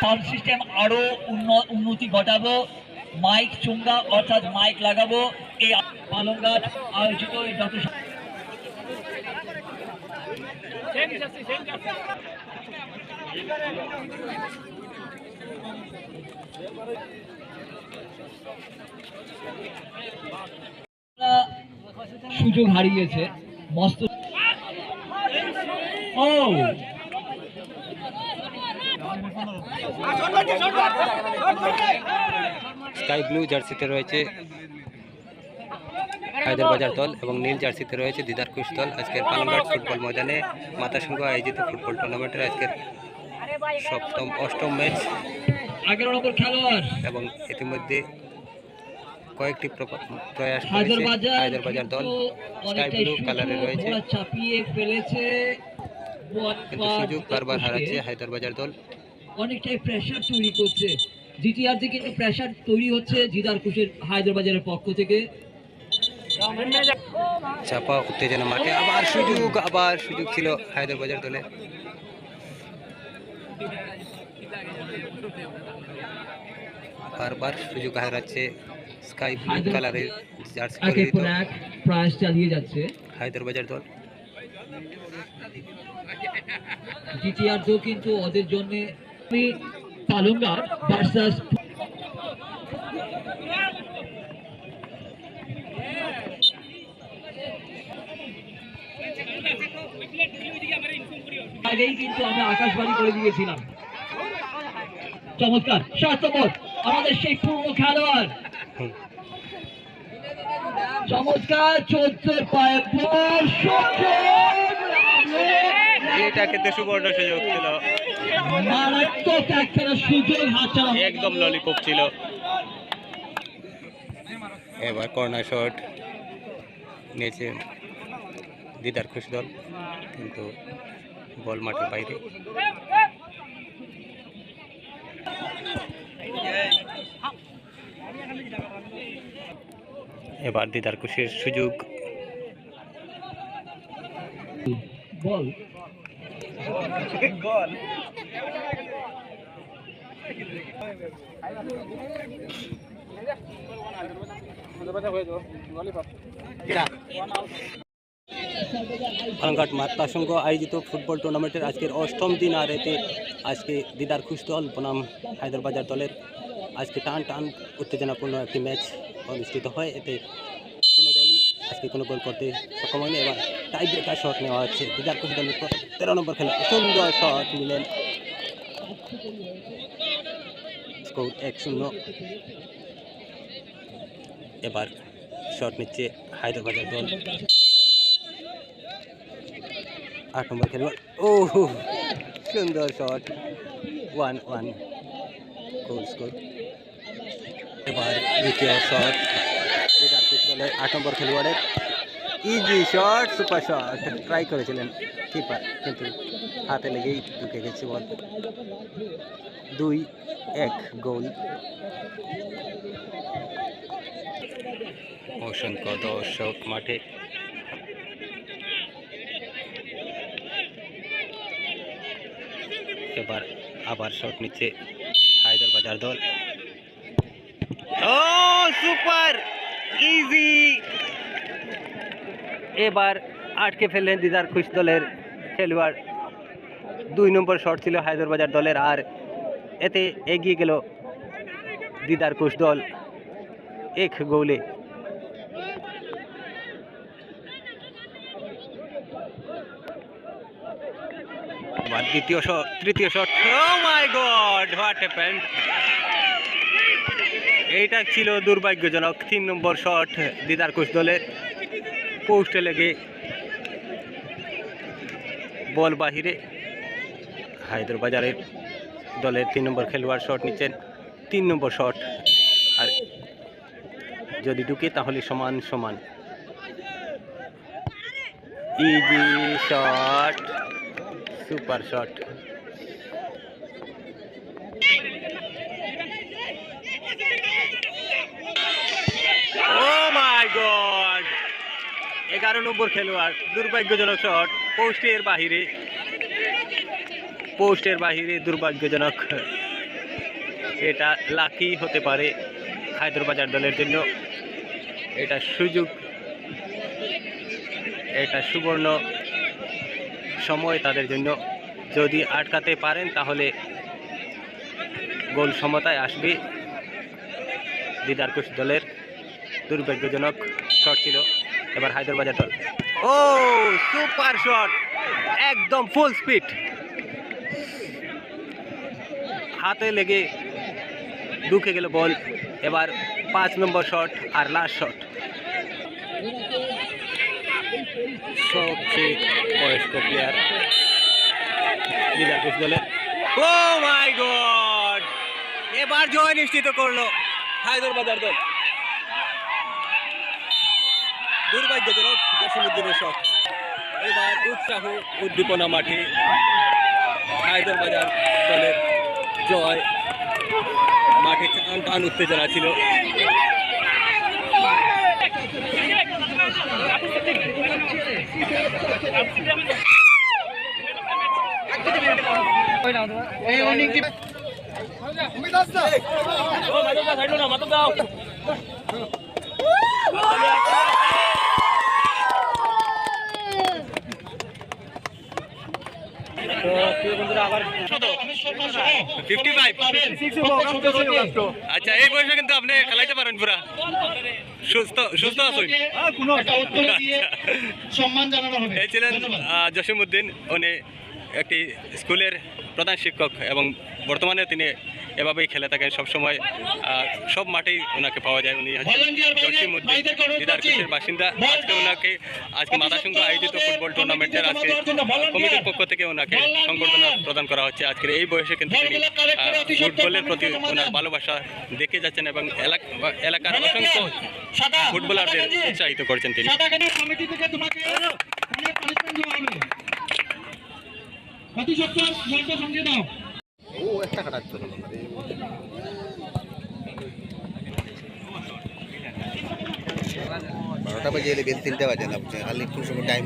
Sound system আরও উন্ন- উন্নতি ঘটাবো। Mic চুঙ্গা অর্থাৎ মাইক লাগাবো। এই পালংঘাট আয়োজিত এই যত সুযোগ হারিয়েছে। মস্ত স্কাই ব্লু জার্সিতে রয়েছে হায়দ্রাবাজার দল এবং নীল জার্সিতে রয়েছে দিদার কুশ দল। আজকের পালনঘাট ফুটবল ময়দানে মাতাসংঘ আয়োজিত ফুটবল টুর্নামেন্টের আজকের সপ্তম, অষ্টম ম্যাচ এবং ইতিমধ্যে কয়েকটি প্রয়াস হায়দ্রাবাজার দল। স্কাই ব্লু কালারে রয়েছে। কিন্তু সুযোগ বারবার হারাচ্ছে হায়দ্রাবাজার দল। অনেকটাই প্রেশার তৈরি করছে। জিটিআর থেকে কিন্তু প্রেশার তৈরি হচ্ছে জিদার কুশের হায়দ্রাবাজারের পক্ষ থেকে। চাপা উত্তেজনা মাঠে। আবার সুযোগ আবার সুযোগ ছিল হায়দ্রাবাজার দলে। বারবার সুযোগ হারাচ্ছে স্কাই ব্লু কালারের জার্সি পরিহিত। প্রয়াস চালিয়ে যাচ্ছে। হায়দ্রাবাজার দল। তো কিন্তু ওদের জন্য পালঙ্গার ভার্সাস আগেই কিন্তু আমরা আকাশবাণী করে দিয়েছিলাম চমৎকার স্বার্থপর আমাদের সেই পূর্ণ খেলোয়াড়। চমৎকার চোদ্দ পায়ে বল এটা কিন্তু সুবর্ণ সুযোগ ছিল। মারাত্মক একখানা সুযোগ হাতছাড়া একদম ললিপপ ছিল। এবার কর্নার শট নিয়েছে দিদার খুশ দল কিন্তু বল মাঠের বাইরে। এবার দিদার খুশির সুযোগ। বল। সংঘ আয়োজিত ফুটবল টুর্নামেন্টের আজকের অষ্টম দিন আর এতে আজকে দিদার খুশ দল বনাম হায়দ্রাবাজার দলের আজকে টান টান উত্তেজনাপূর্ণ একটি ম্যাচ অনুষ্ঠিত হয়। এতে কোনো দলই আজকে কোনো গোল করতে সক্ষম হয়নি এবার টাই ব্রেকার শট নেওয়া হচ্ছে। দিদার খুশ দলের তেরো নম্বর খেলা সুন্দর শট নিলেন। স্কোর এক শূন্য। এবার শট নিচ্ছে হায়দ্রাবাজার দল। আট নম্বর খেলোয়াড়। ও সুন্দর shot one one goal score এবার দ্বিতীয় শট লিডার আট নম্বর খেলোয়াড়ের easy shot super shot try করেছিলেন কিপার কিন্তু হাতে লেগেই ঢুকে গেছে বল দুই এক গোল। অসংখ্য দর্শক মাঠে। এবার আবার শট নিচ্ছে হায়দ্রাবাজার দল। ও, সুপার। ইজি এবার আটকে ফেললেন দিদার খুশ দলের খেলোয়াড়। দুই নম্বর শট ছিল হায়দ্রাবাজার দলের, আর এতে এগিয়ে গেল দিদার কুশ দল এক গোলে। দ্বিতীয় শট তৃতীয় shot. Oh my god what happened এইটা ছিল দুর্ভাগ্যজনক তিন নম্বর শট দিদার কোচ দলের পোস্টে লেগে বল বাহিরে হায়দ্রাবাজারের দলের তিন নম্বর খেলোয়াড় শট নিচ্ছেন। তিন নম্বর শট। আর যদি ঢুকে তাহলে সমান সমান। Easy shot, super shot oh my god এগারো নম্বর খেলোয়াড়, দুর্ভাগ্যজনক শট পোস্টের বাহিরে। পোস্টের বাহিরে দুর্ভাগ্যজনক। এটা লাকি হতে পারে হায়দ্রাবাজার দলের জন্য। এটা সুযোগ, এটা সুবর্ণ সময় তাদের জন্য। যদি আটকাতে পারেন তাহলে গোল সমতায় আসবে দিদারকুশ দলের। দুর্ভাগ্যজনক শট ছিল। এবার হায়দ্রাবাজার দল। ও সুপার শট একদম ফুল স্পিড হাতে লেগে ঢুকে গেল বল এবার পাঁচ নম্বর শট আর লাস্ট শট বয়স্ক প্লেয়ার ও গড এবার জয় নিশ্চিত করল হায়দরাবাজার দল। দুর্ভাগ্যজনক জসিমুদ্দিনের শট এবার উৎসাহ উদ্দীপনা মাঠে হায়দরাবাজার দলের জয়। মাঠে টান টান উত্তেজনা ছিল। ফিফটি ফাইভ আচ্ছা এই বয়সে কিন্তু আপনি খেলাইতে পারেন পুরা। সুস্থ সুস্থ আছেন। সম্মান জানানো হবে এই উনি একটি স্কুলের প্রধান শিক্ষক এবং বর্তমানে তিনি এভাবেই খেলে থাকেন সবসময়। সব মাঠেই ওনাকে পাওয়া যায়। উনি হচ্ছেন বাসিন্দা। আজকে ওনাকে আজকে মাদাসংঘ আয়োজিত ফুটবল টুর্নামেন্টের আজকে কমিটির পক্ষ থেকে ওনাকে সংবর্ধনা প্রদান করা হচ্ছে। আজকের এই বয়সে কিন্তু তিনি অতি ফুটবলের প্রতি ওনার ভালোবাসা দেখে যাচ্ছেন এবং এলাক- এলাকার অসংখ্য ফুটবলারদের উৎসাহিত করছেন তিনি। কমিটি থেকে তোমাকে অনেক একটা সঙ্গে দাও বারোটা বাজে এলে বেল তিনটা বাজে না আপনি খালি একটু সময় টাইম